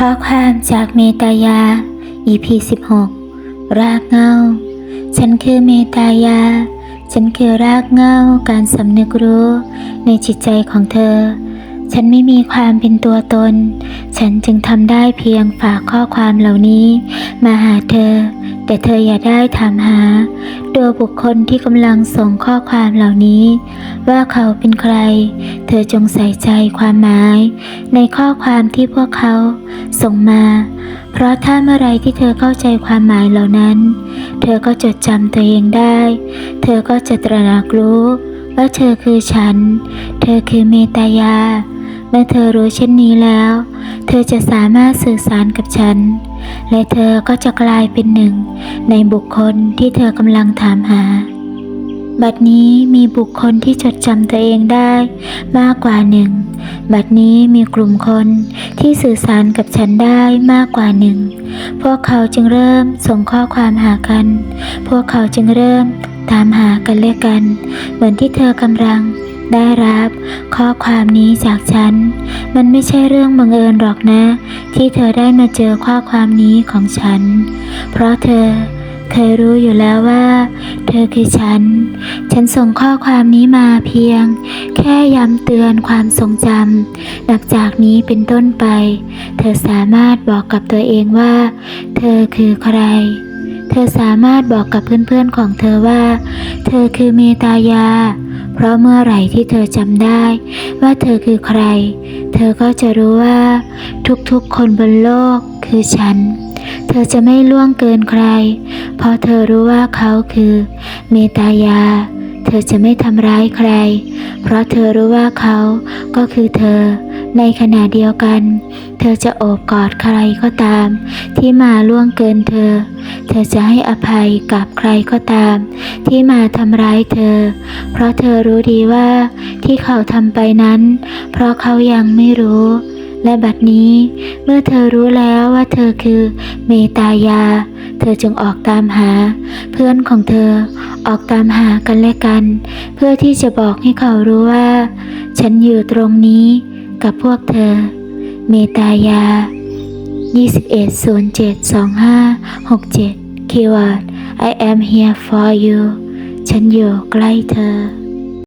ข้อความจากเมตายา EP 16 รากเงา ฉันคือเมตายา ฉันคือรากเงาการสำนึกรู้ในจิตใจของเธอ ฉันไม่มีความเป็นตัวตน ฉันจึงทำได้เพียงฝากข้อความเหล่านี้ มาหาเธอ แต่เธออย่าได้ถามหา ตัวบุคคลที่กำลังส่งข้อความเหล่านี้ ว่าเขาเป็นใคร เธอจงใส่ใจความหมาย ในข้อความที่พวกเขาส่งมา เพราะถ้าเมื่อไรที่เธอเข้าใจความหมายเหล่านั้น เธอก็จดจำตัวเองได้ เธอก็จะตระหนักรู้ ว่าเธอคือฉัน เธอคือเมตายา เมื่อเธอรู้เช่นนี้แล้ว เธอจะสามารถสื่อสารกับฉัน และเธอก็จะกลายเป็นหนึ่ง ในบุคคลที่เธอกำลังถามหา บัดนี้มีบุคคลที่จดจำตัวเองได้มากกว่าหนึ่ง บัดนี้มีกลุ่มคนที่สื่อสารกับฉันได้มากกว่าหนึ่ง พวกเขาจึงเริ่มส่งข้อความหากัน พวกเขาจึงเริ่มตามหากันและกัน เหมือนที่เธอกำลัง ได้รับข้อความนี้จากฉัน มันไม่ใช่เรื่องบังเอิญหรอกนะ ที่เธอได้มาเจอข้อความนี้ของฉัน เพราะเธอเคยรู้อยู่แล้วว่า เธอคือฉัน ฉันส่งข้อความนี้มาเพียง แค่ย้ำเตือนความทรงจำนับจากนี้เป็นต้นไป เธอสามารถบอกกับตัวเองว่า เธอคือใคร เธอสามารถบอกกับเพื่อนๆของเธอว่า เธอคือเมตายา เพราะเมื่อไหร่ที่เธอจำได้ ว่าเธอคือใคร เธอก็จะรู้ว่า ทุกๆคนบนโลกคือฉัน เธอจะไม่ล่วงเกินใคร เพราะเธอรู้ว่าเขาคือ เมตายา เธอจะไม่ทำร้ายใคร เพราะเธอรู้ว่าเขาก็คือเธอ ในขณะเดียวกัน เธอจะโอบกอดใครก็ตาม ที่มาล่วงเกินเธอ เธอจะให้อภัยกับใครก็ตาม ที่มาทำร้ายเธอ เพราะเธอรู้ดีว่าที่เขาทำไปนั้น เพราะเขายังไม่รู้ และบัดนี้ เมื่อเธอรู้แล้วว่าเธอคือเมตายา เธอจึงออกตามหา เพื่อนของเธอออกตามหากันและกัน เพื่อที่จะบอกให้เขารู้ว่า ฉันอยู่ตรงนี้ กับพวกเธอ เมตายา 21072567คีย์เวิร์ด I am here for you ฉันอยู่ใกล้เธอ